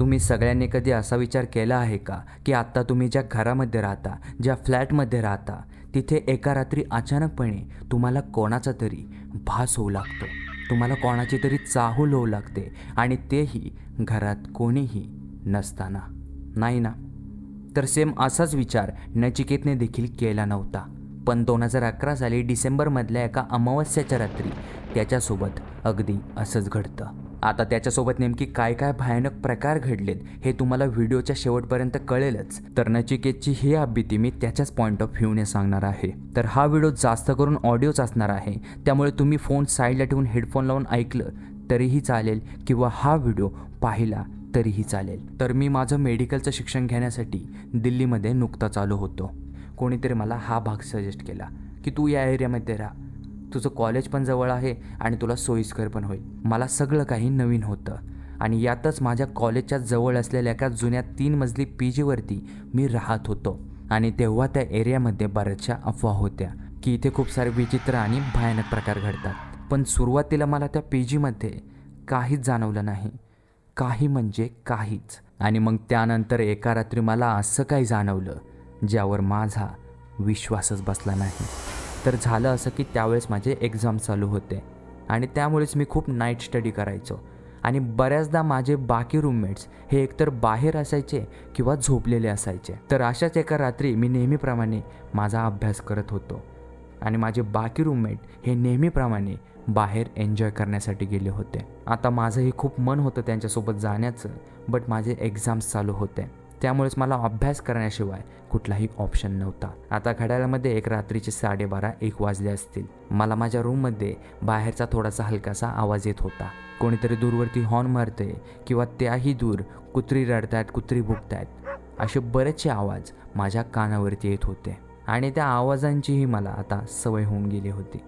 तुम्ही सगळ्यांनी कधी असा विचार केला आहे का की आत्ता तुम्ही ज्या घरामध्ये राहता ज्या फ्लॅटमध्ये राहता तिथे एका रात्री अचानकपणे तुम्हाला कोणाचा तरी भास होऊ लागतो. तुम्हाला कोणाची तरी चाहूल होऊ लागते आणि तेही घरात कोणीही नसताना. नाही ना? तर सेम असाच विचार नचिकेतने देखील केला नव्हता. पण दोन हजार अकरा साली डिसेंबरमधल्या एका अमावस्याच्या रात्री त्याच्यासोबत अगदी असंच घडतं. आता त्याच्यासोबत नेमकी काय काय भयानक प्रकार घडलेत हे तुम्हाला व्हिडिओच्या शेवटपर्यंत कळेलच. तर नचिकेतची ही भीती मी त्याच्याच पॉईंट ऑफ व्ह्यूने सांगणार आहे. तर हा व्हिडिओ जास्त करून ऑडिओच असणार आहे. त्यामुळे तुम्ही फोन साईडला ठेवून हेडफोन लावून ऐकलं तरीही चालेल किंवा हा व्हिडिओ पाहिला तरीही चालेल. तर मी माझं मेडिकलचं शिक्षण घेण्यासाठी दिल्लीमध्ये नुकताच आलो होतो. कोणीतरी मला हा भाग सजेस्ट केला की तू या एरियामध्ये राहा. तुझं कॉलेज पण जवळ आहे आणि तुला सोयीस्कर पण होईल. मला सगळं काही नवीन होतं. आणि यातच माझ्या कॉलेजच्या जवळ असलेल्या एका जुन्या तीन मजली पी जीवरती मी राहत होतो. आणि तेव्हा त्या एरियामध्ये बऱ्याचशा अफवा होत्या की इथे खूप सारे विचित्र आणि भयानक प्रकार घडतात. पण सुरुवातीला मला त्या पी जीमध्ये काहीच जाणवलं नाही. काही म्हणजे काहीच. आणि मग त्यानंतर एका रात्री मला असं काही जाणवलं ज्यावर माझा विश्वासच बसला नाही. तर झालं असं की त्यावेळेस माझे एक्झाम चालू होते. आणि त्यामुळेच मी खूप नाईट स्टडी करायचो. आणि बऱ्याचदा माझे बाकी रूममेट्स हे एकतर बाहेर असायचे किंवा झोपलेले असायचे. तर अशाच एका रात्री मी नेहमीप्रमाणे माझा अभ्यास करत होतो. आणि माझे बाकी रूममेट हे नेहमीप्रमाणे बाहेर एन्जॉय करण्यासाठी गेले होते. आता माझंही खूप मन होतं त्यांच्यासोबत जाण्याचं बट माझे एक्झाम्स चालू होते. त्यामुळेच मला अभ्यास करण्याशिवाय कुठलाही ऑप्शन नव्हता. आता घड्याळामध्ये एक रात्रीचे साडेबारा एक वाजले असतील. मला माझ्या रूममध्ये बाहेरचा थोडासा हलकासा आवाज येत होता. कोणीतरी दूरवरती हॉर्न मारते किंवा त्याही दूर कुत्री रडतायत कुत्री भुकतायत असे बरेचसे आवाज माझ्या कानावरती येत होते. आणि त्या आवाजांचीही मला आता सवय होऊन गेली होती.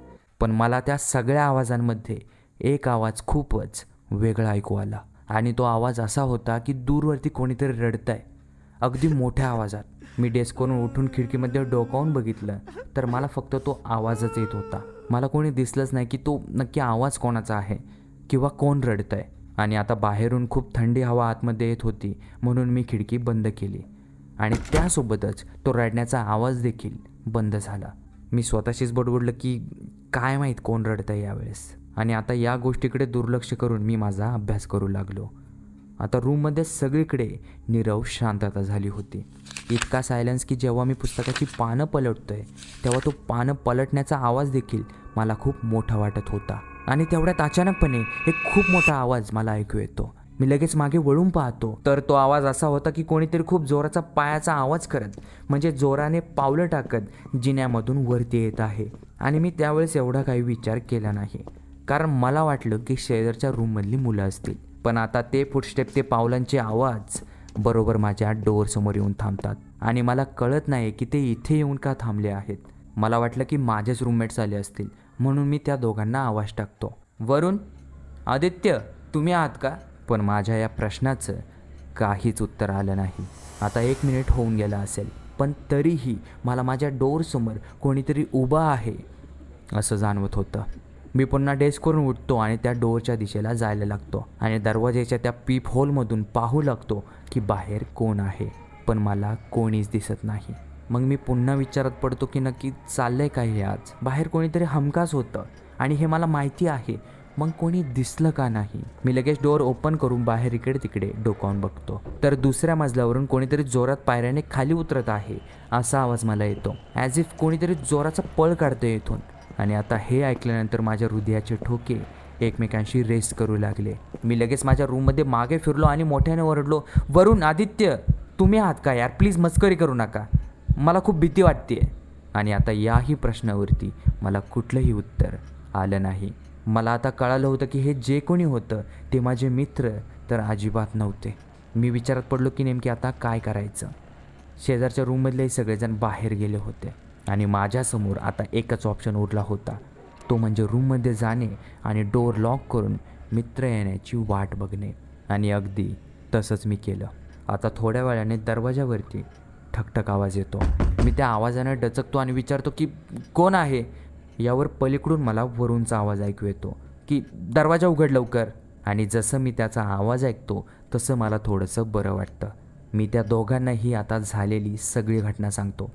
पण मला त्या सगळ्या आवाजांमध्ये एक आवाज खूपच वेगळा ऐकू आला. आणि तो आवाज असा होता की दूरवरती कोणीतरी रडतंय. अगदी मोठ्या आवाजात. मी डेस्कवरून उठून खिडकीमध्ये डोकावून बघितलं तर मला फक्त तो आवाजच येत होता. मला कोणी दिसलंच नाही की तो नक्की आवाज कोणाचा आहे किंवा कोण रडतंय. आणि आता बाहेरून खूप थंडी हवा आतमध्ये येत होती म्हणून मी खिडकी बंद केली. आणि त्यासोबतच तो रडण्याचा आवाज देखील बंद झाला. मी स्वतःशीच बडबडलं की काय माहीत कोण रडतं आहे यावेळेस. आणि आता या गोष्टीकडे दुर्लक्ष करून मी माझा अभ्यास करू लागलो. आता रूममध्ये सगळीकडे नीरव शांतता झाली होती. इतका सायलन्स की जेव्हा मी पुस्तकाची पानं पलटतोय तेव्हा तो पानं पलटण्याचा आवाज देखील मला खूप मोठा वाटत होता. आणि तेवढ्यात अचानकपणे एक खूप मोठा आवाज मला ऐकू येतो. मी लगेच मागे वळून पाहतो. तर तो आवाज असा होता की कोणीतरी खूप जोराचा पायाचा आवाज करत म्हणजे जोराने पावलं टाकत जिन्यामधून वरती येत आहे. आणि मी त्यावेळेस एवढा काही विचार केला नाही. कारण मला वाटलं की शेजारच्या रूममधली मुलं असतील. पण आता ते फुटस्टेप ते पावलांचे आवाज बरोबर माझ्या डोअरसमोर येऊन थांबतात. आणि मला कळत नाही की ते इथे येऊन का थांबले आहेत. मला वाटलं की माझेच रूममेट्स आले असतील. म्हणून मी त्या दोघांना आवाज टाकतो. वरुण आदित्य तुम्ही आहात का? पण माझ्या या प्रश्नाचं काहीच उत्तर आलं नाही. आता एक मिनिट होऊन गेला असेल पण तरीही मला माझ्या डोअरसमोर कोणीतरी उभं आहे असं जाणवत होतं. मी पुन्हा डेस्कवरून उठतो आणि त्या डोअरच्या दिशेला जायला लागतो. आणि दरवाजेच्या त्या पीप होलमधून पाहू लागतो की बाहेर कोण आहे. पण मला कोणीच दिसत नाही. मग मी पुन्हा विचारात पडतो की नक्की चाललंय काय हे आज? बाहेर कोणीतरी हमखास होतं. आणि हे मला माहिती आहे. मग कोणी दिसलं का नाही? मी लगेच डोअर ओपन करून बाहेर इकडे तिकडे डोकावून बघतो. तर दुसऱ्या मजल्यावरून कोणीतरी जोरात पायऱ्याने खाली उतरत आहे असा आवाज मला येतो. ॲज इफ कोणीतरी जोराचा पळ काढतो इथून. आणि आता हे ऐकल्यानंतर माझ्या हृदयाचे ठोके एकमेकांशी रेस करू लागले. मी लगेच माझ्या रूममध्ये मागे फिरलो आणि मोठ्याने ओरडलो वरुण आदित्य तुम्ही आहात का यार? प्लीज मस्करी करू नका. मला खूप भीती वाटते आणि आता याही प्रश्नावरती मला कुठलंही उत्तर आलं नाही. मला आता कळालं होतं की हे जे कोणी होतं ते माझे मित्र तर अजिबात नव्हते. मी विचारात पडलो की नेमकी आता काय करायचं? शेजारच्या रूममधलेही सगळेजण बाहेर गेले होते. आणि माझ्यासमोर आता एकच ऑप्शन उरला होता. तो म्हणजे रूममध्ये जाणे आणि डोर लॉक करून मित्र येण्याची वाट बघणे. आणि अगदी तसंच मी केलं. आता थोड्या वेळाने दरवाजावरती ठकठक आवाज येतो. मी त्या आवाजानं डचकतो आणि विचारतो की कोण आहे? यावर पलीकडून मला वरूनचा आवाज ऐकू येतो की दरवाजा उघड लवकर. आणि जसं मी त्याचा आवाज ऐकतो तसं मला थोडंसं बरं वाटतं. मी त्या दोघांनाही आता झालेली सगळी घटना सांगतो.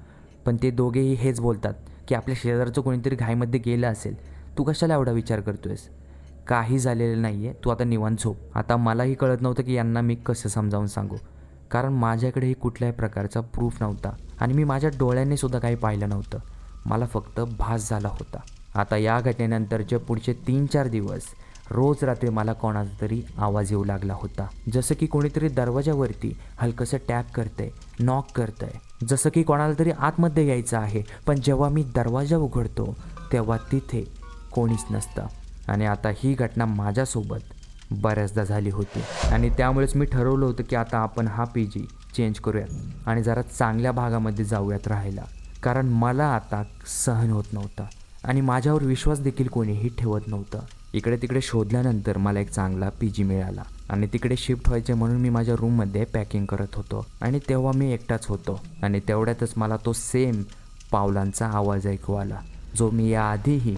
पण ते दोघेही हेच बोलतात की आपल्या शेजारचं कोणीतरी घाईमध्ये गेलं असेल. तू कशाला एवढा विचार करतोयस? काही झालेलं नाही आहे तू आता निवांत झोप. आता मलाही कळत नव्हतं की यांना मी कसं समजावून सांगू. कारण माझ्याकडेही कुठल्याही प्रकारचा प्रूफ नव्हता आणि मी माझ्या डोळ्यांनी सुद्धा काही पाहिलं नव्हतं. मला फक्त भास झाला होता. आता या घटनेनंतरचे पुढचे तीन चार दिवस रोज रात्री मला कोणाचा तरी आवाज येऊ लागला होता. जसं की कोणीतरी दरवाजावरती हलकंसं टॅप करतंय नॉक करतंय. जसं की कोणाला तरी आतमध्ये यायचं आहे पण जेव्हा मी दरवाजा उघडतो तेव्हा तिथे कोणीच नसतं. आणि आता ही घटना माझ्यासोबत बऱ्याचदा झाली होती. आणि त्यामुळेच मी ठरवलं होतं की आता आपण हा पी जी चेंज करूयात आणि जरा चांगल्या भागामध्ये जाऊयात राहायला. कारण मला आता सहन होत नव्हता आणि माझ्यावर विश्वास देखील कोणीही ठेवत नव्हतं. इकडे तिकडे शोधल्यानंतर मला एक चांगला पी जी मिळाला. आणि तिकडे शिफ्ट व्हायचे म्हणून मी माझ्या रूममध्ये पॅकिंग करत होतो. आणि तेव्हा मी एकटाच होतो. आणि तेवढ्यातच मला तो सेम पावलांचा आवाज ऐकू आला. जो मी याआधीही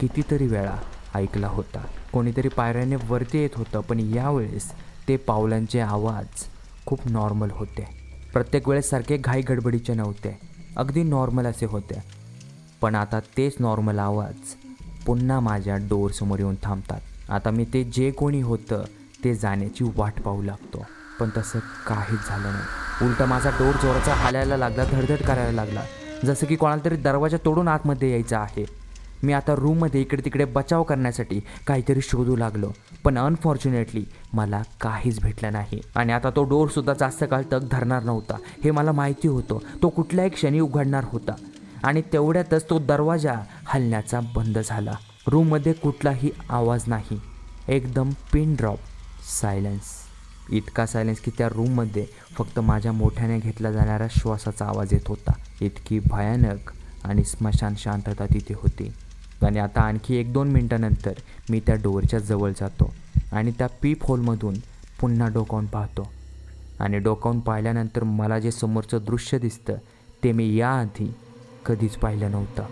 कितीतरी वेळा ऐकला होता. कोणीतरी पायऱ्याने वरती येत होतं पण यावेळेस ते पावलांचे आवाज खूप नॉर्मल होते. प्रत्येक वेळेस सारखे घाई गडबडीचे नव्हते. अगदी नॉर्मल असे होते. पण आता तेच नॉर्मल आवाज पुन्हा माझ्या डोअरसमोर येऊन थांबतात. आता मी ते जे कोणी होतं ते जाण्याची वाट पाहू लागतो. पण तसं काहीच झालं नाही. उलटा माझा डोर जोराचा हालायला लागला धडधड करायला लागला. जसं की कोणाला तरी दरवाजा तोडून आतमध्ये यायचं आहे. मी आता रूममध्ये इकडे तिकडे बचाव करण्यासाठी काहीतरी शोधू लागलो. पण अनफॉर्च्युनेटली मला काहीच भेटलं नाही. आणि आता तो डोरसुद्धा जास्त काळ तग धरणार नव्हता. हे मला माहिती होतं. तो कुठल्याही क्षणी उघडणार होता. आणि तेवढ्यातच तो दरवाजा हलण्याचा बंद झाला. रूममध्ये कुठलाही आवाज नाही. एकदम पिन ड्रॉप. सायलेन्स. इतका सायलेन्स की त्या रूममध्ये फक्त माझ्या मोठ्याने घेतला जाणाऱ्या श्वासाचा आवाज येत होता. इतकी भयानक आणि स्मशान शांतता तिथे होती. आणि आता आणखी एक दोन मिनटानंतर मी त्या डोअरच्या जवळ जातो आणि त्या पीप होलमधून पुन्हा डोकावून पाहतो. आणि डोकावून पाहिल्यानंतर मला जे समोरचं दृश्य दिसतं ते मी याआधी कधीच पाहिलं नव्हतं.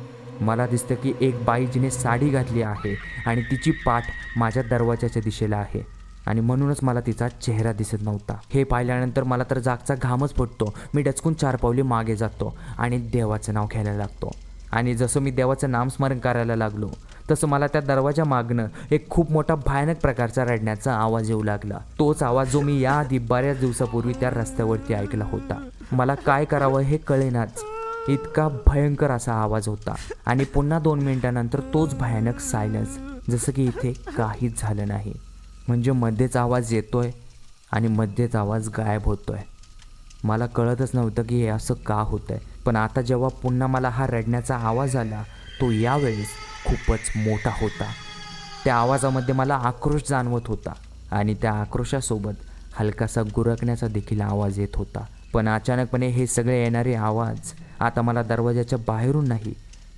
मला दिसतं की एक बाई जिने साडी घातली आहे आणि तिची पाठ माझ्या दरवाजाच्या दिशेला आहे. आणि म्हणूनच मला तिचा चेहरा दिसत नव्हता. हे पाहिल्यानंतर मला तर जागचा घामच फुटतो. मी डचकून चार पावले मागे जातो आणि देवाचं नाव घ्यायला लागतो. आणि जसं मी देवाचं नामस्मरण करायला लागलो तसं मला त्या दरवाजा मागणं एक खूप मोठा भयानक प्रकारचा रडण्याचा आवाज येऊ लागला. तोच आवाज जो मी याआधी बऱ्याच दिवसापूर्वी त्या रस्त्यावरती ऐकला होता. मला काय करावं हे कळेनाच. इतका भयंकर असा आवाज होता. आणि पुन्हा दोन मिनिटानंतर तोच भयानक सायलन्स जसं की इथे काहीच झालं नाही. म्हणजे मध्येच आवाज येतोय आणि मध्येच आवाज गायब होतोय. मला कळतच नव्हतं की हे असं का होतंय. पण आता जेव्हा पुन्हा मला हा रडण्याचा आवाज आला तो यावेळेस खूपच मोठा होता. त्या आवाजामध्ये मला आक्रोश जाणवत होता आणि त्या आक्रोशासोबत हलकासा गुरकण्याचा देखील आवाज येत होता. पण अचानकपणे हे सगळे येणारे आवाज आता मला दरवाजाच्या बाहेरून नाही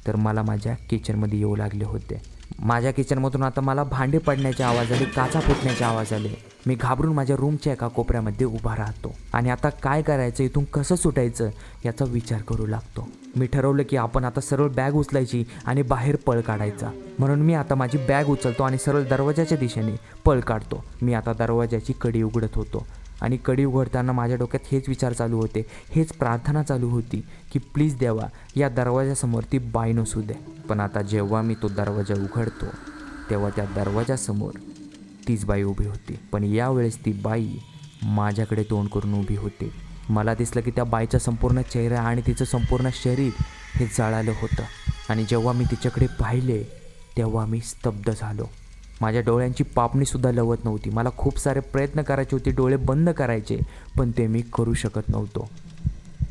तर मला माझ्या किचनमध्ये येऊ लागले होते. माझ्या किचनमधून आता मला भांडे पडण्याचे आवाज आले काचा फुटण्याचे आवाज आले. मी घाबरून माझ्या रूमच्या एका कोपऱ्यामध्ये उभा राहतो. आणि आता काय करायचं इथून कसं सुटायचं याचा विचार करू लागतो. मी ठरवलं की आपण आता सरळ बॅग उचलायची आणि बाहेर पळ काढायचा. म्हणून मी आता माझी बॅग उचलतो आणि सरळ दरवाजाच्या दिशेने पळ काढतो. मी आता दरवाजाची कडी उघडत होतो. आणि कडी उघडताना माझ्या डोक्यात हेच विचार चालू होते. हेच प्रार्थना चालू होती की प्लीज देवा या दरवाजासमोर ती बाई नसू दे. पण आता जेव्हा मी तो दरवाजा उघडतो तेव्हा त्या दरवाजासमोर तीच बाई उभी होती. पण यावेळेस ती बाई माझ्याकडे तोंड करून उभी होती. मला दिसलं की त्या बाईचा संपूर्ण चेहरा आणि तिचं संपूर्ण शरीर हे जळालं होतं. आणि जेव्हा मी तिच्याकडे पाहिले तेव्हा मी स्तब्ध झालो. माझ्या डोळ्यांची पापणीसुद्धा लवत नव्हती. मला खूप सारे प्रयत्न करायचे होते डोळे बंद करायचे पण ते मी करू शकत नव्हतो.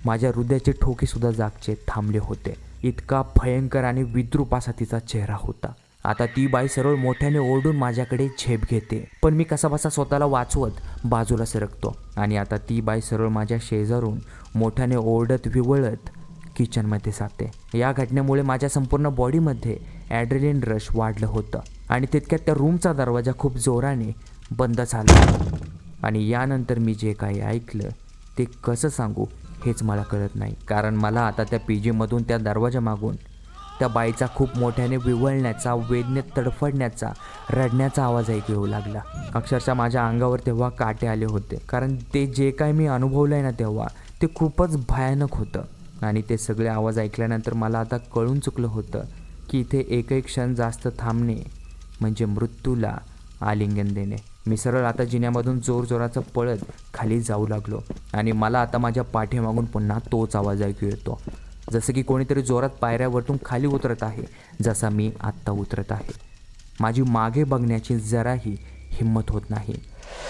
माझ्या हृदयाचे ठोकेसुद्धा जागचे थांबले होते. इतका भयंकर आणि विद्रूप असा तिचा चेहरा होता. आता ती बाई सरळ मोठ्याने ओरडून माझ्याकडे झेप घेते पण मी कसाबसा स्वतःला वाचवत बाजूला सरकतो. आणि आता ती बाई सरळ माझ्या शेजारून मोठ्याने ओरडत विवळत किचनमध्ये जाते. या घटनेमुळे माझ्या संपूर्ण बॉडीमध्ये ॲड्रेलिन रश वाढलं होतं. आणि तितक्यात त्या रूमचा दरवाजा खूप जोराने बंद झाला. आणि यानंतर मी जे काही ऐकलं ते कसं सांगू हेच मला कळत नाही. कारण मला आता त्या पी जीमधून त्या दरवाजा मागून त्या बाईचा खूप मोठ्याने विवळण्याचा वेदनेत तडफडण्याचा रडण्याचा आवाज ऐकू येऊ लागला. अक्षरशः माझ्या अंगावर तेव्हा काटे आले होते. कारण ते जे काय मी अनुभवलं आहे ना तेव्हा ते खूपच भयानक होतं. आणि ते सगळे आवाज ऐकल्यानंतर मला आता कळून चुकलं होतं की इथे एक एक क्षण जास्त थांबणे म्हणजे मृत्यूला आलिंगन देणे. मी सरळ आता जिन्यामधून जोरजोराचं पळत खाली जाऊ लागलो आणि मला आता माझ्या पाठीमागून पुन्हा तोच आवाज ऐकू येतो. जसं की कोणीतरी जोरात पायऱ्यावरतून खाली उतरत आहे जसा मी आत्ता उतरत आहे. माझी मागे बघण्याची जराही हिंमत होत नाही.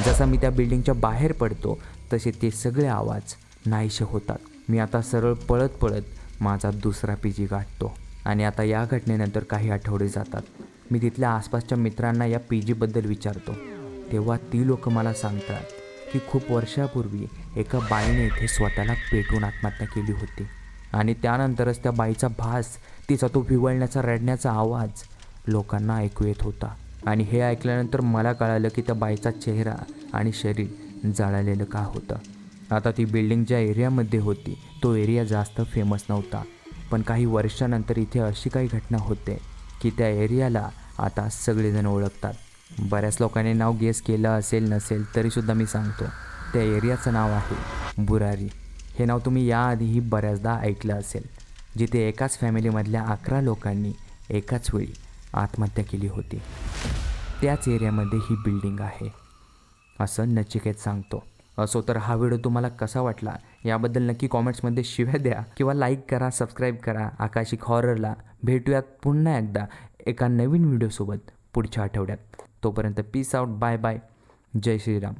जसा मी त्या बिल्डिंगच्या बाहेर पडतो तसे ते सगळे आवाज नाहीसे होतात. मी आता सरळ पळत पळत माझा दुसरा पी जी गाठतो आणि आता या घटनेनंतर काही आठवडे जातात. मी तिथल्या आसपासच्या मित्रांना या पी जीबद्दल विचारतो. तेव्हा ती लोक मला सांगतात की खूप वर्षापूर्वी एका बाईने इथे स्वतःला पेटवून आत्महत्या केली होती. आणि त्यानंतरच त्या बाईचा भास तिचा तो विवळण्याचा रडण्याचा आवाज लोकांना ऐकू येत होता. आणि हे ऐकल्यानंतर मला कळालं की त्या बाईचा चेहरा आणि शरीर जळालेलं का होतं. आता ती बिल्डिंग ज्या एरियामध्ये होती तो एरिया जास्त फेमस नव्हता. पण काही वर्षानंतर इथे अशी काही घटना होते की त्या एरियाला आता सगळेजण ओळखतात. बऱ्याच लोकांनी नाव गेस केलं असेल नसेल तरीसुद्धा मी सांगतो. त्या एरियाचं नाव आहे बुरारी. हे नाव तुम्ही याआधीही बऱ्याचदा ऐकलं असेल जिथे एकाच फॅमिलीमधल्या अकरा लोकांनी एकाच वेळी आत्महत्या केली होती. त्याच एरियामध्ये ही बिल्डिंग आहे. असं नचिकेत सांगतो. असो तर हा व्हिडिओ तुम्हाला कसा वाटला याबद्दल नक्की कॉमेंट्समध्ये शिव्या द्या. किंवा लाईक करा सबस्क्राईब करा आकाशिक हॉररला भेटूयात पुन्हा एकदा एका नवीन व्हिडिओसोबत पुढच्या आठवड्यात. तोपर्यंत पीस आउट बाय बाय जय श्रीराम.